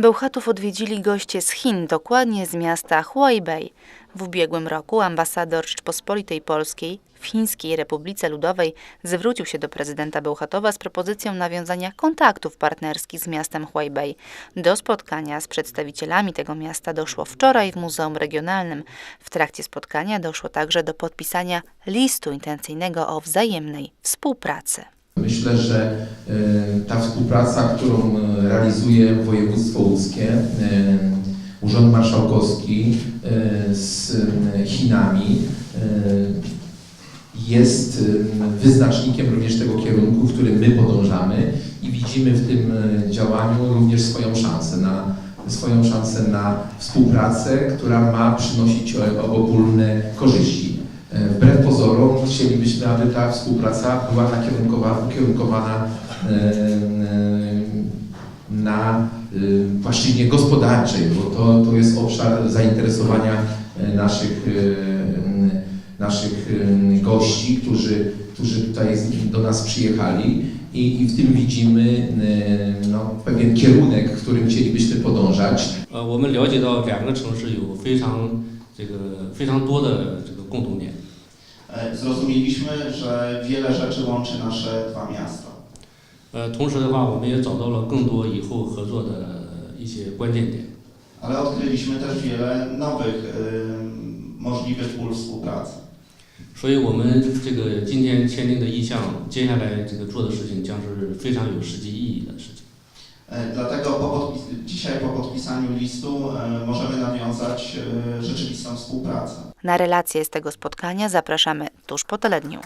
Bełchatów odwiedzili goście z Chin, dokładnie z miasta Huaibei. W ubiegłym roku ambasador Rzeczpospolitej Polskiej w Chińskiej Republice Ludowej zwrócił się do prezydenta Bełchatowa z propozycją nawiązania kontaktów partnerskich z miastem Huaibei. Do spotkania z przedstawicielami tego miasta doszło wczoraj w Muzeum Regionalnym. W trakcie spotkania doszło także do podpisania listu intencyjnego o wzajemnej współpracy. Myślę, że e, ta współpraca, którą e, realizuje województwo łódzkie, e, Urząd Marszałkowski z Chinami jest wyznacznikiem również tego kierunku, w którym my podążamy i widzimy w tym działaniu również swoją szansę na swoją szansę na współpracę, która ma przynosić obopólne korzyści E, Wbrew pozorom chcielibyśmy, aby ta współpraca była nakierunkowana, ukierunkowana e, e, na e, płaszczyźnie gospodarczej, bo to, to jest obszar zainteresowania e, naszych, e, naszych e, gości, którzy, którzy tutaj z- do nas przyjechali i, i w tym widzimy e, no, pewien kierunek, w którym chcielibyśmy podążać. 呃，我们了解到两个城市有非常这个非常多的这个共同点。 E, Zrozumieliśmy, że wiele rzeczy łączy nasze dwa miasta. 呃，同时的话，我们也找到了更多以后合作的一些关键点。 Ale odkryliśmy też wiele nowych ym, możliwych pól współpracy. 所以我们这个今天签订的意向，接下来这个做的事情将是非常有实际意义的事情。 E, Dlatego po podpis- dzisiaj po podpisaniu listu e, możemy nawiązać e, rzeczywistą współpracę. Na relację z tego spotkania zapraszamy tuż po teledniu.